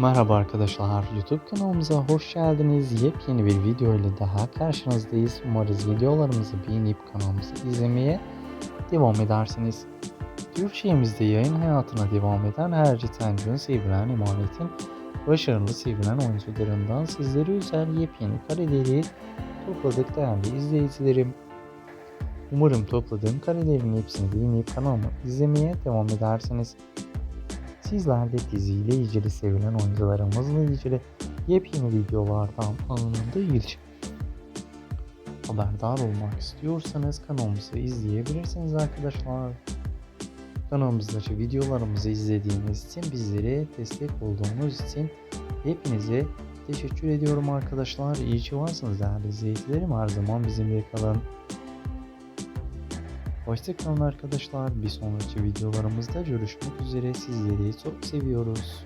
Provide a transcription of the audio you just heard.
Merhaba arkadaşlar, YouTube kanalımıza hoş geldiniz. Yepyeni bir video ile daha karşınızdayız. Umarız videolarımızı beğenip kanalımızı izlemeye devam edersiniz. Türkçemizde yayın hayatına devam eden Herci Tanrı'nın sevilen emanetin başarılı sevilen oyuncularından sizlere özel yepyeni kareleri topladık değerli izleyicilerim. Umarım topladığım karelerin hepsini beğenip kanalımı izlemeye devam edersiniz. Sizler de diziyle ilgili sevilen oyuncularımızla ilgili yepyeni videolardan anında ilgili haberdar olmak istiyorsanız kanalımızı izleyebilirsiniz arkadaşlar. Kanalımızdaki videolarımızı izlediğiniz için bizlere destek olduğunuz için hepinize teşekkür ediyorum arkadaşlar. İyi ki varsınız değerli izleyicilerim. Her zaman bizimle kalın. Hoşçakalın arkadaşlar. Bir sonraki videolarımızda görüşmek üzere. Sizleri çok seviyoruz.